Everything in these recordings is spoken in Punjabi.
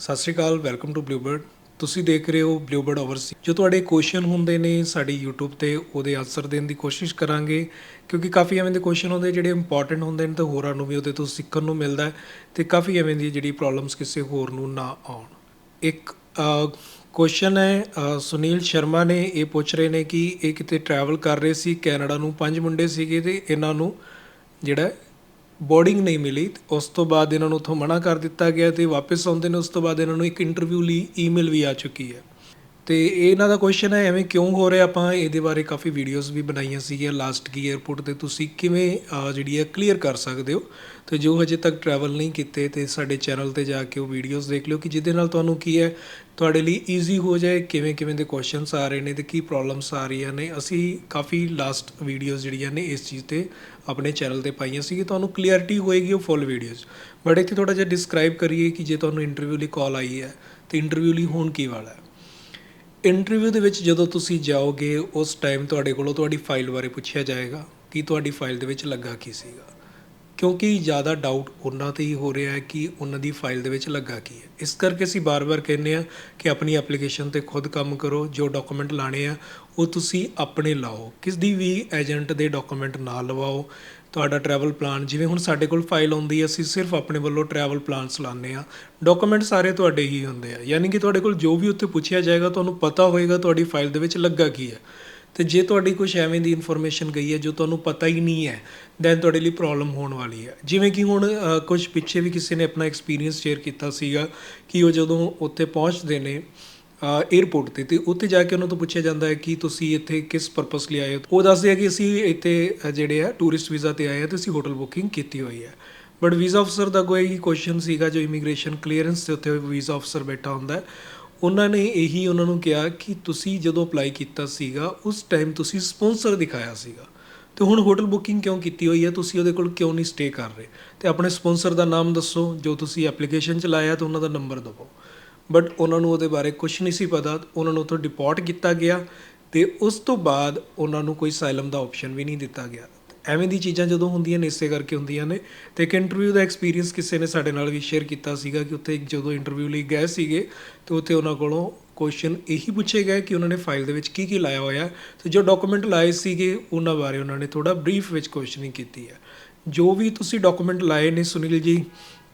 ਸਤਿ ਸ਼੍ਰੀ ਅਕਾਲ ਵੈਲਕਮ ਟੂ ਬਲੂਬਰਡ ਤੁਸੀਂ ਦੇਖ ਰਹੇ ਹੋ ਬਲੂਬਰਡ ਓਵਰਸੀ ਜੋ ਤੁਹਾਡੇ ਕੁਐਸਚਨ ਹੁੰਦੇ ਨੇ ਸਾਡੀ YouTube ਤੇ, ਉਹਦੇ ਆਨਸਰ ਦੇਣ ਦੀ ਕੋਸ਼ਿਸ਼ ਕਰਾਂਗੇ। ਕਿਉਂਕਿ ਕਾਫੀ ਐਵੇਂ ਦੇ ਕੁਐਸਚਨ ਹੁੰਦੇ ਜਿਹੜੇ ਇੰਪੋਰਟੈਂਟ ਹੁੰਦੇ ਨੇ ਤੇ ਹੋਰਾਂ ਨੂੰ ਵੀ ਉਹਦੇ ਤੋਂ ਸਿੱਖਣ ਨੂੰ ਮਿਲਦਾ ਹੈ ਤੇ ਕਾਫੀ ਐਵੇਂ ਦੀ ਜਿਹੜੀ ਪ੍ਰੋਬਲਮਸ ਕਿਸੇ ਹੋਰ ਨੂੰ ਨਾ ਆਉਣ। ਇੱਕ ਕੁਐਸਚਨ ਹੈ ਸੁਨੀਲ ਸ਼ਰਮਾ ਨੇ ਇਹ ਪੁੱਛ ਰਹੇ ਨੇ ਕਿ ਇਹ ਕਿਤੇ ਟਰੈਵਲ ਕਰ ਰਹੇ ਸੀ, ਕੈਨੇਡਾ ਨੂੰ। ਪੰਜ ਮੁੰਡੇ ਸੀਗੇ ਤੇ ਇਹਨਾਂ ਨੂੰ ਜਿਹੜਾ ਬੋਰਡਿੰਗ ਨਹੀਂ ਮਿਲੀ ਉਸ ਤੋਂ ਬਾਅਦ ਇਹਨਾਂ ਨੂੰ ਉੱਥੋਂ ਮਨਾ ਕਰ ਦਿੱਤਾ ਗਿਆ ਅਤੇ ਵਾਪਸ ਆਉਂਦੇ ਨੇ, ਉਸ ਤੋਂ ਬਾਅਦ ਇਹਨਾਂ ਨੂੰ ਇੱਕ ਇੰਟਰਵਿਊ ਲਈ ਈਮੇਲ ਵੀ ਆ ਚੁੱਕੀ ਹੈ। ਅਤੇ ਇਹਨਾਂ ਦਾ ਕੁਸ਼ਚਨ ਹੈ, ਐਵੇਂ ਕਿਉਂ ਹੋ ਰਿਹਾ? ਆਪਾਂ ਇਹਦੇ ਬਾਰੇ ਕਾਫੀ ਵੀਡੀਓਜ਼ ਵੀ ਬਣਾਈਆਂ ਸੀਗੀਆਂ ਲਾਸਟ ਕੀ ਏਅਰਪੋਰਟ ਤੇ। ਤੁਸੀਂ ਕਿਵੇਂ ਜਿਹੜੀ ਹੈ ਕਲੀਅਰ ਕਰ ਸਕਦੇ ਹੋ? ਤੇ ਜੋ ਹਜੇ ਤੱਕ ਟਰੈਵਲ ਨਹੀਂ ਕੀਤੇ ਤੇ ਸਾਡੇ ਚੈਨਲ ਤੇ ਜਾ ਕੇ ਉਹ ਵੀਡੀਓਜ਼ ਦੇਖ ਲਿਓ ਕਿ ਜਿਹਦੇ ਨਾਲ ਤੁਹਾਨੂੰ ਕੀ ਹੈ, ਤੁਹਾਡੇ ਲਈ ਈਜ਼ੀ ਹੋ ਜਾਏ, ਕਿਵੇਂ ਕਿਵੇਂ ਦੇ ਕੁਐਸਚਨਸ ਆ ਰਹੇ ਨੇ ਤੇ ਕੀ ਪ੍ਰੋਬਲਮਸ ਆ ਰਹੀਆਂ ਨੇ। ਅਸੀਂ ਕਾਫੀ ਲਾਸਟ ਵੀਡੀਓਜ਼ ਜਿਹੜੀਆਂ ਨੇ ਇਸ ਚੀਜ਼ ਤੇ ਆਪਣੇ ਚੈਨਲ ਤੇ ਪਾਈਆਂ ਸੀ ਕਿ ਤੁਹਾਨੂੰ ਕਲੀਅਰਿਟੀ ਹੋਏਗੀ ਉਹ ਫੁੱਲ ਵੀਡੀਓਜ਼ ਬਟ ਇੱਥੇ ਥੋੜਾ ਜਿਹਾ ਡਿਸਕ੍ਰਾਈਬ ਕਰੀਏ ਕਿ ਜੇ ਤੁਹਾਨੂੰ ਇੰਟਰਵਿਊ ਲਈ ਕਾਲ ਆਈ ਹੈ, ਤੇ ਇੰਟਰਵਿਊ ਲਈ ਹੋਣ ਕੀ ਵਾਲਾ ਹੈ? ਇੰਟਰਵਿਊ ਦੇ ਵਿੱਚ ਜਦੋਂ ਤੁਸੀਂ ਜਾਓਗੇ, ਉਸ ਟਾਈਮ ਤੁਹਾਡੇ ਕੋਲੋਂ ਤੁਹਾਡੀ ਫਾਈਲ ਬਾਰੇ ਪੁੱਛਿਆ ਜਾਏਗਾ ਕਿ ਤੁਹਾਡੀ ਫਾਈਲ ਦੇ ਵਿੱਚ ਲੱਗਾ ਕੀ ਸੀਗਾ। ਕਿਉਂਕਿ ਜ਼ਿਆਦਾ ਡਾਊਟ ਉਹਨਾਂ ਤੇ ਹੀ ਹੋ ਰਿਹਾ ਹੈ ਕਿ ਉਹਨਾਂ ਦੀ ਫਾਈਲ ਦੇ ਵਿੱਚ ਲੱਗਾ ਕੀ ਹੈ। ਇਸ ਕਰਕੇ ਅਸੀਂ ਬਾਰ-ਬਾਰ ਕਹਿੰਦੇ ਆ ਕਿ ਆਪਣੀ ਐਪਲੀਕੇਸ਼ਨ ਤੇ ਖੁਦ ਕੰਮ ਕਰੋ, ਜੋ ਡਾਕੂਮੈਂਟ ਲਾਣੇ ਆ, ਉਹ ਤੁਸੀਂ ਆਪਣੇ ਲਾਓ। ਕਿਸ ਦੀ ਵੀ ਏਜੰਟ ਦੇ ਡਾਕੂਮੈਂਟ ਨਾ ਲਵਾਓ। ਤੁਹਾਡਾ ਟਰੈਵਲ ਪਲਾਨ ਜਿਵੇਂ ਹੁਣ ਸਾਡੇ ਕੋਲ ਫਾਈਲ ਆਉਂਦੀ ਹੈ, ਅਸੀਂ ਸਿਰਫ ਆਪਣੇ ਵੱਲੋਂ ਟਰੈਵਲ ਪਲਾਨਸ ਲਾਉਂਦੇ ਆ ਡਾਕੂਮੈਂਟ ਸਾਰੇ ਤੁਹਾਡੇ ਹੀ ਹੁੰਦੇ ਆ। ਯਾਨੀ ਕਿ ਤੁਹਾਡੇ ਕੋਲ ਜੋ ਵੀ ਉੱਥੇ ਪੁੱਛਿਆ ਜਾਏਗਾ, ਤੁਹਾਨੂੰ ਪਤਾ ਹੋਏਗਾ ਤੁਹਾਡੀ ਫਾਈਲ ਦੇ ਵਿੱਚ ਲੱਗਾ ਕੀ ਹੈ। ਤੇ ਜੇ ਤੁਹਾਡੀ ਕੁਝ ਐਵੇਂ ਦੀ ਇਨਫੋਰਮੇਸ਼ਨ ਗਈ ਹੈ ਜੋ ਤੁਹਾਨੂੰ ਪਤਾ ਹੀ ਨਹੀਂ ਹੈ ਦੈਨ ਤੁਹਾਡੇ ਲਈ ਪ੍ਰੋਬਲਮ ਹੋਣ ਵਾਲੀ ਹੈ। ਜਿਵੇਂ ਕਿ ਹੁਣ ਕੁਝ ਪਿੱਛੇ ਵੀ ਕਿਸੇ ਨੇ ਆਪਣਾ ਐਕਸਪੀਰੀਅੰਸ ਸ਼ੇਅਰ ਕੀਤਾ ਸੀਗਾ ਕਿ ਉਹ ਜਦੋਂ ਉੱਥੇ ਪਹੁੰਚਦੇ ਨੇ 에ਅਰਪੋਰਟ ਤੇ ਤੇ ਉੱਥੇ ਜਾ ਕੇ ਉਹਨਾਂ ਤੋਂ ਪੁੱਛਿਆ ਜਾਂਦਾ ਹੈ ਕਿ ਤੁਸੀਂ ਇੱਥੇ ਕਿਸ ਪਰਪਸ ਲਈ ਆਏ ਹੋ? ਉਹ ਦੱਸਦੇ ਆ ਕਿ ਅਸੀਂ ਇੱਥੇ ਜਿਹੜੇ ਆ ਟੂਰਿਸਟ ਵੀਜ਼ਾ ਤੇ ਆਏ ਆ ਤੇ ਅਸੀਂ ਹੋਟਲ ਬੁਕਿੰਗ ਕੀਤੀ ਹੋਈ ਹੈ। ਬਟ ਵੀਜ਼ਾ ਅਫਸਰ ਦਾ ਕੋਈ ਹੀ ਕੁਐਸਚਨ ਸੀਗਾ ਜੋ ਇਮੀਗ੍ਰੇਸ਼ਨ ਕਲੀਅਰੈਂਸ ਤੇ ਉੱਥੇ ਵੀਜ਼ਾ ਅਫਸਰ ਬੈਠਾ ਹੁੰਦਾ ਹੈ ਉਹਨਾਂ ਨੇ ਇਹੀ ਉਹਨਾਂ ਨੂੰ ਕਿਹਾ ਕਿ ਤੁਸੀਂ ਜਦੋਂ ਅਪਲਾਈ ਕੀਤਾ ਸੀਗਾ, ਉਸ ਟਾਈਮ ਤੁਸੀਂ ਸਪਾਂਸਰ ਦਿਖਾਇਆ ਸੀਗਾ। ਤੇ ਹੁਣ ਹੋਟਲ ਬੁਕਿੰਗ ਕਿਉਂ ਕੀਤੀ ਹੋਈ ਹੈ? ਤੁਸੀਂ ਉਹਦੇ ਕੋਲ ਕਿਉਂ ਨਹੀਂ ਸਟੇ ਕਰ ਰਹੇ? ਤੇ ਆਪਣੇ ਸਪਾਂਸਰ ਦਾ ਨਾਮ ਦੱਸੋ, ਜੋ ਤੁਸੀਂ ਐਪਲੀਕੇਸ਼ਨ ਚ ਲਾਇਆ ਤੇ ਉਹਨਾਂ ਦਾ ਨੰਬਰ ਦਵੋ। ਬਟ ਉਹਨਾਂ ਨੂੰ ਉਹਦੇ ਬਾਰੇ ਕੁਝ ਨਹੀਂ ਸੀ ਪਤਾ, ਉਹਨਾਂ ਨੂੰ ਉੱਥੋਂ ਡਿਪੋਰਟ ਕੀਤਾ ਗਿਆ ਤੇ ਉਸ ਤੋਂ ਬਾਅਦ ਉਹਨਾਂ ਨੂੰ ਕੋਈ ਸਾਇਲਮ ਦਾ ਆਪਸ਼ਨ ਵੀ ਨਹੀਂ ਦਿੱਤਾ ਗਿਆ। ਐਵੇਂ ਦੀ ਚੀਜ਼ਾਂ ਜਦੋਂ ਹੁੰਦੀਆਂ ਨੇ ਇਸੇ ਕਰਕੇ ਹੁੰਦੀਆਂ ਨੇ। ਤੇ ਇੱਕ ਇੰਟਰਵਿਊ ਦਾ ਐਕਸਪੀਰੀਅੰਸ ਕਿਸੇ ਨੇ ਸਾਡੇ ਨਾਲ ਵੀ ਸ਼ੇਅਰ ਕੀਤਾ ਸੀਗਾ ਕਿ ਉੱਥੇ ਜਦੋਂ ਇੰਟਰਵਿਊ ਲਈ ਗਏ ਸੀਗੇ, ਤੇ ਉੱਥੇ ਉਹਨਾਂ ਕੋਲੋਂ ਕੁਐਸਚਨ ਇਹੀ ਪੁੱਛੇ ਗਏ ਕਿ ਉਹਨਾਂ ਨੇ ਫਾਈਲ ਦੇ ਵਿੱਚ ਕੀ ਕੀ ਲਾਇਆ ਹੋਇਆ। ਤੇ ਜੋ ਡਾਕੂਮੈਂਟ ਲਾਏ ਸੀਗੇ, ਉਹਨਾਂ ਬਾਰੇ ਉਹਨਾਂ ਨੇ ਥੋੜਾ ਬਰੀਫ ਵਿੱਚ ਕੁਐਸਚਨਿੰਗ ਕੀਤੀ ਹੈ। ਜੋ ਵੀ ਤੁਸੀਂ ਡਾਕੂਮੈਂਟ ਲਾਏ ਨੇ, ਸੁਨੀਲ ਜੀ,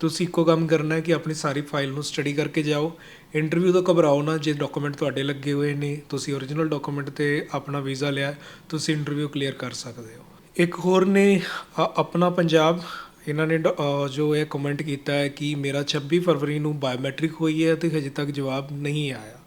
ਤੁਸੀਂ ਇੱਕੋ ਕੰਮ ਕਰਨਾ ਹੈ ਕਿ ਆਪਣੀ ਸਾਰੀ ਫਾਈਲ ਨੂੰ ਸਟੱਡੀ ਕਰਕੇ ਜਾਓ। ਇੰਟਰਵਿਊ ਤੋਂ ਘਬਰਾਓ ਨਾ, ਜੇ ਡਾਕੂਮੈਂਟ ਤੁਹਾਡੇ ਲੱਗੇ ਹੋਏ ਨੇ, ਤੁਸੀਂ ਓਰੀਜਨਲ ਡਾਕੂਮੈਂਟ ਤੇ ਆਪਣਾ ਵੀਜ਼ਾ ਲਿਆ, ਤੁਸੀਂ ਇੰਟਰਵਿਊ ਕਲੀਅਰ ਕਰ ਸਕਦੇ ਹੋ। ਇੱਕ ਹੋਰ ਨੇ ਆਪਣਾ ਪੰਜਾਬ, ਇਹਨਾਂ ਨੇ ਡ- ਜੋ ਇਹ ਕਮੈਂਟ ਕੀਤਾ ਹੈ ਕਿ ਮੇਰਾ 26 ਫਰਵਰੀ ਨੂੰ ਬਾਇਓਮੈਟ੍ਰਿਕ ਹੋਈ ਹੈ ਤੇ ਹਜੇ ਤੱਕ ਜਵਾਬ ਨਹੀਂ ਆਇਆ।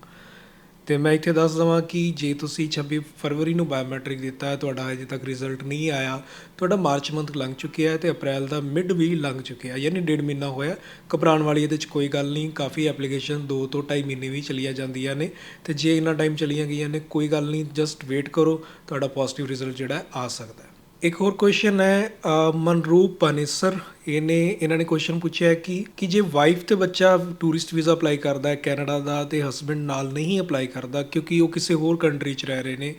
ਤੇ ਮੈਂ ਇੱਥੇ ਦੱਸ ਦਵਾਂ ਕਿ ਜੇ ਤੁਸੀਂ 26 ਫਰਵਰੀ ਨੂੰ ਬਾਇਓਮੈਟ੍ਰਿਕ ਦਿੱਤਾ ਹੈ, ਤੁਹਾਡਾ ਹਜੇ ਤੱਕ ਰਿਜ਼ਲਟ ਨਹੀਂ ਆਇਆ। ਤੁਹਾਡਾ ਮਾਰਚ ਮੰਥ ਲੰਘ ਚੁੱਕਿਆ ਹੈ ਤੇ ਅਪ੍ਰੈਲ ਦਾ ਮਿਡ ਵੀ ਲੰਘ ਚੁੱਕਿਆ ਯਾਨੀ ਡੇਢ ਮਹੀਨਾ ਹੋਇਆ। ਘਬਰਾਉਣ ਵਾਲੀ ਇਹਦੇ 'ਚ ਕੋਈ ਗੱਲ ਨਹੀਂ, ਕਾਫੀ ਐਪਲੀਕੇਸ਼ਨ 2 ਤੋਂ 2.5 ਮਹੀਨੇ ਵੀ ਚਲੀਆਂ ਜਾਂਦੀਆਂ ਨੇ। ਤੇ ਜੇ ਇੰਨਾ ਟਾਈਮ ਚਲੀਆਂ ਗਈਆਂ ਨੇ, ਕੋਈ ਗੱਲ ਨਹੀਂ ਜਸਟ ਵੇਟ ਕਰੋ, ਤੁਹਾਡਾ ਪੋਜ਼ਿਟਿਵ ਰਿਜ਼ਲਟ ਜਿਹੜਾ ਆ ਸਕਦਾ ਇੱਕ ਹੋਰ ਕੁਐਸਚਨ ਹੈ ਮਨਰੂਪ ਪਾਨੇਸਰ ਇਹਨੇ, ਇਹਨਾਂ ਨੇ ਕੁਐਸਚਨ ਪੁੱਛਿਆ ਕਿ ਕਿ ਜੇ ਵਾਈਫ ਤੇ ਬੱਚਾ ਟੂਰਿਸਟ ਵੀਜ਼ਾ ਅਪਲਾਈ ਕਰਦਾ ਹੈ ਕੈਨੇਡਾ ਦਾ ਤੇ ਹਸਬੰਡ ਨਾਲ ਨਹੀਂ ਅਪਲਾਈ ਕਰਦਾ ਕਿਉਂਕਿ ਉਹ ਕਿਸੇ ਹੋਰ ਕੰਟਰੀ 'ਚ ਰਹਿ ਰਹੇ ਨੇ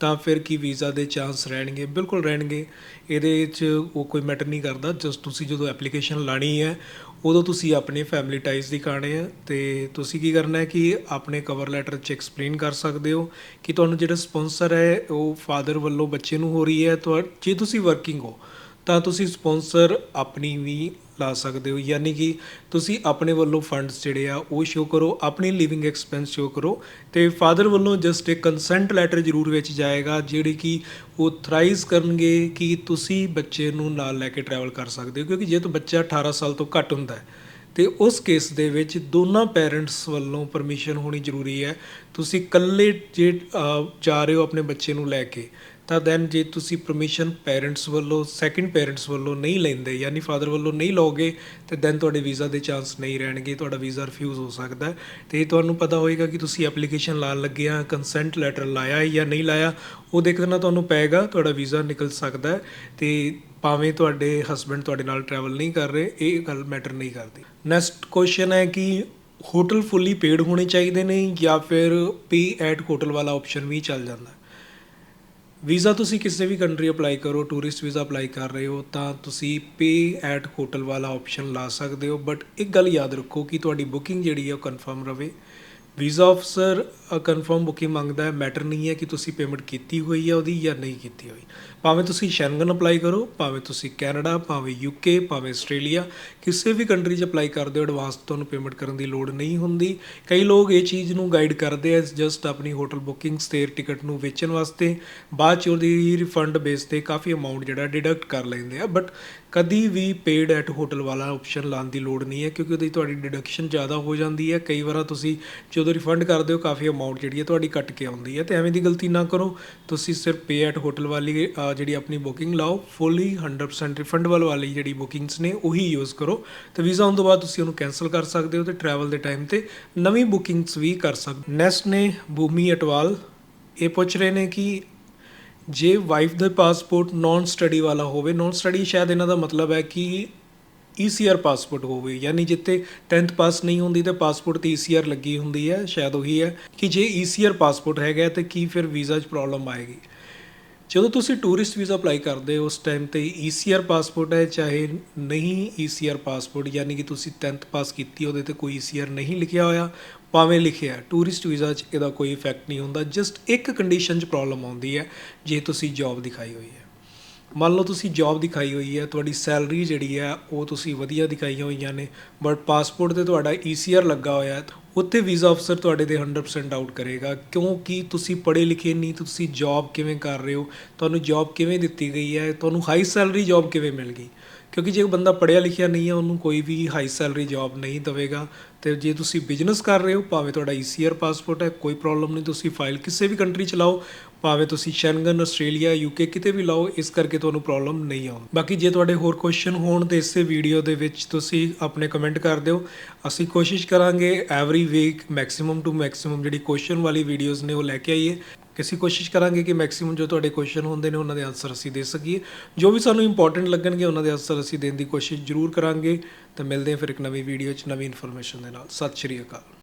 ਤਾਂ ਫਿਰ ਕੀ ਵੀਜ਼ਾ ਦੇ ਚਾਂਸ ਰਹਿਣਗੇ? ਬਿਲਕੁਲ ਰਹਿਣਗੇ। ਇਹਦੇ 'ਚ ਉਹ ਕੋਈ ਮੈਟਰ ਨਹੀਂ ਕਰਦਾ। ਜਸ ਤੁਸੀਂ ਜਦੋਂ ਐਪਲੀਕੇਸ਼ਨ ਲਾਣੀ ਹੈ, ਉਦੋਂ ਤੁਸੀਂ ਆਪਣੇ ਫੈਮਿਲੀ ਟਾਈਜ਼ ਦਿਖਾਣੇ ਆ ਤੇ ਤੁਸੀਂ ਕੀ ਕਰਨਾ ਹੈ ਕਿ ਆਪਣੇ ਕਵਰ ਲੈਟਰ 'ਚ ਐਕਸਪਲੇਨ ਕਰ ਸਕਦੇ ਹੋ ਕਿ ਤੁਹਾਨੂੰ ਜਿਹੜਾ ਸਪਾਂਸਰ ਹੈ, ਉਹ ਫਾਦਰ ਵੱਲੋਂ ਬੱਚੇ ਨੂੰ ਹੋ ਰਹੀ ਹੈ। ਤੁਹਾ, ਜੇ ਤੁਸੀਂ ਵਰਕਿੰਗ ਹੋ, ਤਾਂ ਤੁਸੀਂ ਸਪਾਂਸਰ ਆਪਣੀ ਵੀ ਲਾ ਸਕਦੇ ਹੋ, ਯਾਨੀ ਕਿ ਤੁਸੀਂ ਆਪਣੇ ਵੱਲੋਂ ਫੰਡਸ ਜਿਹੜੇ ਆ ਉਹ ਸ਼ੋ ਕਰੋ, ਆਪਣੀ ਲਿਵਿੰਗ ਐਕਸਪੈਂਸ ਸ਼ੋ ਕਰੋ ਤੇ ਫਾਦਰ ਵੱਲੋਂ ਜਸਟ ਇੱਕ ਕੰਸੈਂਟ ਲੈਟਰ ਜ਼ਰੂਰ ਵਿੱਚ ਜਾਏਗਾ, ਜਿਹੜੀ ਕਿ ਉਹ ਥਰਾਈਜ਼ ਕਰਨਗੇ ਕਿ ਤੁਸੀਂ ਬੱਚੇ ਨੂੰ ਨਾਲ ਲੈ ਕੇ ਟਰੈਵਲ ਕਰ ਸਕਦੇ ਹੋ, ਕਿਉਂਕਿ ਜੇ ਤਾਂ ਬੱਚਾ 18 ਸਾਲ ਤੋਂ ਘੱਟ ਹੁੰਦਾ ਹੈ, ਤੇ ਉਸ ਕੇਸ ਦੇ ਵਿੱਚ ਦੋਨਾਂ ਪੇਰੈਂਟਸ ਵੱਲੋਂ ਪਰਮਿਸ਼ਨ ਹੋਣੀ ਜ਼ਰੂਰੀ ਹੈ, ਤੁਸੀਂ ਇਕੱਲੇ ਜੇ ਜਾ ਰਹੇ ਹੋ ਆਪਣੇ ਬੱਚੇ ਨੂੰ ਲੈ ਕੇ ਤਾਂ ਦੈਨ ਜੇ ਤੁਸੀਂ ਪਰਮਿਸ਼ਨ ਪੇਰੈਂਟਸ ਵੱਲੋਂ ਸੈਕਿੰਡ ਪੇਰੈਂਟਸ ਵੱਲੋਂ ਨਹੀਂ ਲੈਂਦੇ, ਯਾਨੀ ਫਾਦਰ ਵੱਲੋਂ ਨਹੀਂ ਲਓਗੇ, ਤੇ ਦੈਨ ਤੁਹਾਡੇ ਵੀਜ਼ਾ ਦੇ ਚਾਂਸ ਨਹੀਂ ਰਹਿਣਗੇ, ਤੁਹਾਡਾ ਵੀਜ਼ਾ ਰਿਫਿਊਜ਼ ਹੋ ਸਕਦਾ ਹੈ। ਤੇ ਇਹ ਤੁਹਾਨੂੰ ਪਤਾ ਹੋਏਗਾ ਕਿ ਤੁਸੀਂ ਐਪਲੀਕੇਸ਼ਨ ਲਾਣ ਲੱਗੇ ਆ ਕੰਸੈਂਟ ਲੈਟਰ ਲਾਇਆ ਹੈ ਜਾਂ ਨਹੀਂ ਲਾਇਆ, ਉਹ ਦੇਖਣਾ ਤੁਹਾਨੂੰ ਪਏਗਾ, ਤੁਹਾਡਾ ਵੀਜ਼ਾ ਨਿਕਲ ਸਕਦਾ ਹੈ, ਤੇ ਭਾਵੇਂ ਤੁਹਾਡੇ ਹਸਬੰਡ ਤੁਹਾਡੇ ਨਾਲ ਟਰੈਵਲ ਨਹੀਂ ਕਰ ਰਹੇ, ਇਹ ਗੱਲ ਮੈਟਰ ਨਹੀਂ ਕਰਦੀ। ਨੈਕਸਟ ਕੁਐਸਚਨ ਹੈ ਕਿ ਹੋਟਲ ਫੁੱਲੀ ਪੇਡ ਹੋਣੇ ਚਾਹੀਦੇ ਨੇ ਜਾਂ ਫਿਰ ਪੇ ਐਟ ਹੋਟਲ ਵਾਲਾ ਆਪਸ਼ਨ ਵੀ ਚੱਲ ਜਾਂਦਾ ਵੀਜ਼ਾ ਤੁਸੀਂ ਕਿਸੇ ਵੀ ਕੰਟਰੀ ਅਪਲਾਈ ਕਰੋ, ਟੂਰਿਸਟ ਵੀਜ਼ਾ ਅਪਲਾਈ ਕਰ ਰਹੇ ਹੋ, ਤਾਂ ਤੁਸੀਂ ਪੇ ਐਟ ਹੋਟਲ ਵਾਲਾ ਆਪਸ਼ਨ ਲਾ ਸਕਦੇ ਹੋ ਬਟ ਇੱਕ ਗੱਲ ਯਾਦ ਰੱਖੋ ਕਿ ਤੁਹਾਡੀ ਬੁਕਿੰਗ ਜਿਹੜੀ ਹੈ ਉਹ ਕਨਫਰਮ ਰਵੇ। ਵੀਜ਼ਾ ਅਫਸਰ ਕਨਫਰਮ ਬੁਕਿੰਗ ਮੰਗਦਾ ਹੈ ਮੈਟਰ ਨਹੀਂ ਹੈ ਕਿ ਤੁਸੀਂ ਪੇਮੈਂਟ ਕੀਤੀ ਹੋਈ ਹੈ ਉਹਦੀ ਜਾਂ ਨਹੀਂ ਕੀਤੀ ਹੋਈ। ਭਾਵੇਂ ਤੁਸੀਂ ਸ਼ੈਂਗਨ ਅਪਲਾਈ ਕਰੋ, ਭਾਵੇਂ ਤੁਸੀਂ ਕੈਨੇਡਾ ਭਾਵੇਂ ਯੂਕੇ ਭਾਵੇਂ ਆਸਟ੍ਰੇਲੀਆ ਕਿਸੇ ਵੀ ਕੰਟਰੀ 'ਚ ਅਪਲਾਈ ਕਰਦੇ ਹੋ ਐਡਵਾਂਸ ਤੁਹਾਨੂੰ ਪੇਮੈਂਟ ਕਰਨ ਦੀ ਲੋੜ ਨਹੀਂ ਹੁੰਦੀ। ਕਈ ਲੋਕ ਇਹ ਚੀਜ਼ ਨੂੰ ਗਾਈਡ ਕਰਦੇ ਆ ਜਸਟ ਆਪਣੀ ਹੋਟਲ ਬੁਕਿੰਗਸ ਤੇ ਟਿਕਟ ਨੂੰ ਵੇਚਣ ਵਾਸਤੇ। ਬਾਅਦ ਚ ਉਹਦੀ ਰਿਫੰਡ ਬੇਸ ਤੇ ਕਾਫੀ ਅਮਾਉਂਟ ਜਿਹੜਾ ਡਿਡਕਟ ਕਰ ਲੈਂਦੇ ਆ। ਬਟ ਕਦੀ ਵੀ ਪੇਡ ਐਟ ਹੋਟਲ ਵਾਲਾ ਆਪਸ਼ਨ ਲਾਉਣ ਦੀ ਲੋੜ ਨਹੀਂ ਹੈ, ਕਿਉਂਕਿ ਉਹਦੀ ਤੁਹਾਡੀ ਡਿਡਕਸ਼ਨ ਜ਼ਿਆਦਾ ਹੋ ਜਾਂਦੀ ਹੈ। ਕਈ ਵਾਰ ਤੁਸੀਂ ਜਦੋਂ ਰਿਫੰਡ ਕਰਦੇ ਹੋ, ਕਾਫੀ ਅਮਾਉਂਟ ਜਿਹੜੀ ਹੈ ਤੁਹਾਡੀ ਕੱਟ ਕੇ ਆਉਂਦੀ ਹੈ, ਤੇ ਐਵੇਂ ਦੀ ਗਲਤੀ ਨਾ ਕਰੋ। ਤੁਸੀਂ ਸਿਰਫ ਪੇ ਐਟ ਹੋਟਲ ਵਾਲੀ ਜਿਹੜੀ ਆਪਣੀ ਬੁਕਿੰਗ ਲਾਓ ਫੁੱਲੀ 100% ਰਿਫੰਡ ਵਾਲੀ ਜਿਹੜੀ ਬੁਕਿੰਗਸ ਨੇ, ਉਹੀ ਯੂਜ਼ ਕਰੋ। ਤੇ ਵੀਜ਼ਾ ਆਉਣ ਤੋਂ ਬਾਅਦ ਤੁਸੀਂ ਉਹਨੂੰ ਕੈਨਸਲ ਕਰ ਸਕਦੇ ਹੋ ਤੇ ਟਰੈਵਲ ਦੇ ਟਾਈਮ ਤੇ ਨਵੀਂ ਬੁਕਿੰਗਸ ਵੀ ਕਰ ਸਕਦੇ ਨੈਸਟ ਨੇ ਭੂਮੀ ਅਟਵਾਲ ਇਹ ਪੁੱਛ ਰਹੇ ਨੇ ਕਿ ਜੇ ਵਾਈਫ ਦਾ ਪਾਸਪੋਰਟ ਨਾਨ ਸਟੱਡੀ ਵਾਲਾ ਹੋਵੇ ਨਾਨ ਸਟੱਡੀ ਸ਼ਾਇਦ ਇਹਨਾਂ ਦਾ ਮਤਲਬ ਹੈ ਕਿ ECR ਪਾਸਪੋਰਟ ਹੋਵੇ, ਯਾਨੀ ਜਿੱਥੇ 10th ਪਾਸ ਨਹੀਂ ਹੁੰਦੀ ਤੇ ਪਾਸਪੋਰਟ ਤੇ ECR ਲੱਗੀ ਹੁੰਦੀ ਹੈ, ਸ਼ਾਇਦ ਉਹੀ ਹੈ ਕਿ ਜੇ ECR ਪਾਸਪੋਰਟ ਹੈਗਾ ਤੇ ਕੀ ਫਿਰ ਵੀਜ਼ਾ 'ਚ ਪ੍ਰੋਬਲਮ ਆਏਗੀ? ਜਦੋਂ ਤੁਸੀਂ ਟੂਰਿਸਟ ਵੀਜ਼ਾ ਅਪਲਾਈ ਕਰਦੇ ਹੋ ਉਸ ਟਾਈਮ ਤੇ ECR ਪਾਸਪੋਰਟ ਹੈ, ਚਾਹੇ ਨਹੀਂ ECR ਪਾਸਪੋਰਟ ਯਾਨੀ ਕਿ ਤੁਸੀਂ 10th ਪਾਸ ਕੀਤੀ ਉਹਦੇ ਤੇ ਕੋਈ ECR ਨਹੀਂ ਲਿਖਿਆ ਹੋਇਆ, ਭਾਵੇਂ ਲਿਖਿਆ ਟੂਰਿਸਟ ਵੀਜ਼ਾ 'ਚ ਇਹਦਾ ਕੋਈ ਇਫੈਕਟ ਨਹੀਂ ਹੁੰਦਾ ਜਸਟ ਇੱਕ ਕੰਡੀਸ਼ਨ 'ਚ ਪ੍ਰੋਬਲਮ ਆਉਂਦੀ ਹੈ, ਜੇ ਤੁਸੀਂ ਜੌਬ ਦਿਖਾਈ ਹੋਈ ਹੈ। ਮੰਨ ਲਓ ਤੁਸੀਂ ਜੌਬ ਦਿਖਾਈ ਹੋਈ ਹੈ, ਤੁਹਾਡੀ ਸੈਲਰੀ ਜਿਹੜੀ ਹੈ, ਉਹ ਤੁਸੀਂ ਵਧੀਆ ਦਿਖਾਈਆਂ ਹੋਈਆਂ ਨੇ ਬਟ ਪਾਸਪੋਰਟ ਤੇ ਤੁਹਾਡਾ ECR ਲੱਗਾ ਹੋਇਆ ਹੈ, ਉੱਥੇ ਵੀਜ਼ਾ ਅਫਸਰ ਤੁਹਾਡੇ ਤੇ 100% ਡਾਊਟ ਕਰੇਗਾ। ਕਿਉਂਕਿ ਤੁਸੀਂ ਪੜ੍ਹੇ ਲਿਖੇ ਨਹੀਂ, ਤੁਸੀਂ ਜੌਬ ਕਿਵੇਂ ਕਰ ਰਹੇ ਹੋ? ਤੁਹਾਨੂੰ ਜੌਬ ਕਿਵੇਂ ਦਿੱਤੀ ਗਈ ਹੈ? ਤੁਹਾਨੂੰ ਹਾਈ ਸੈਲਰੀ ਜੌਬ ਕਿਵੇਂ ਮਿਲ ਗਈ? ਕਿਉਂਕਿ ਜੇ ਬੰਦਾ ਪੜ੍ਹਿਆ ਲਿਖਿਆ ਨਹੀਂ ਹੈ, ਉਹਨੂੰ ਕੋਈ ਵੀ ਹਾਈ ਸੈਲਰੀ ਜੌਬ ਨਹੀਂ ਦੇਵੇਗਾ। ਤੇ ਜੇ ਤੁਸੀਂ ਬਿਜ਼ਨਸ ਕਰ ਰਹੇ ਹੋ, ਭਾਵੇਂ ਤੁਹਾਡਾ ECR ਪਾਸਪੋਰਟ ਹੈ, ਕੋਈ ਪ੍ਰੋਬਲਮ ਨਹੀਂ, ਤੁਸੀਂ ਫਾਈਲ ਕਿਸੇ ਵੀ ਕੰਟਰੀ ਚ ਲਾਓ, ਭਾਵੇਂ ਤੁਸੀਂ ਸ਼ੈਂਗਨ ਆਸਟ੍ਰੇਲੀਆ ਯੂਕੇ ਕਿਤੇ ਵੀ ਲਾਓ, ਇਸ ਕਰਕੇ ਤੁਹਾਨੂੰ ਪ੍ਰੋਬਲਮ ਨਹੀਂ ਆਉਂਦੀ ਬਾਕੀ ਜੇ ਤੁਹਾਡੇ ਹੋਰ ਕੁਐਸਚਨ ਹੋਣ, ਤੇ ਇਸੇ ਵੀਡੀਓ ਦੇ ਵਿੱਚ ਤੁਸੀਂ ਆਪਣੇ ਕਮੈਂਟ ਕਰ ਦਿਓ। ਅਸੀਂ ਕੋਸ਼ਿਸ਼ ਕਰਾਂਗੇ every week maximum two maximum ਜਿਹੜੀ ਕੁਐਸਚਨ ਵਾਲੀ ਵੀਡੀਓਜ਼ ਨੇ, ਉਹ ਲੈ ਕੇ ਆਈਏ। ਅਸੀਂ ਕੋਸ਼ਿਸ਼ ਕਰਾਂਗੇ ਕਿ ਮੈਕਸਿਮਮ ਜੋ ਤੁਹਾਡੇ ਕੁਐਸਚਨ ਹੁੰਦੇ ਨੇ, ਉਹਨਾਂ ਦੇ ਆਨਸਰ ਅਸੀਂ ਦੇ ਸਕੀਏ। ਜੋ ਵੀ ਸਾਨੂੰ ਇੰਪੋਰਟੈਂਟ ਲੱਗਣਗੇ, ਉਹਨਾਂ ਦੇ ਆਨਸਰ ਅਸੀਂ ਦੇਣ ਦੀ ਕੋਸ਼ਿਸ਼ ਜ਼ਰੂਰ ਕਰਾਂਗੇ। ਤਾਂ ਮਿਲਦੇ ਹਾਂ ਫਿਰ ਇੱਕ ਨਵੀਂ ਵੀਡੀਓ 'ਚ, ਨਵੀਂ ਇਨਫੋਰਮੇਸ਼ਨ ਦੇ ਨਾਲ। ਸਤਿ ਸ਼੍ਰੀ ਅਕਾਲ।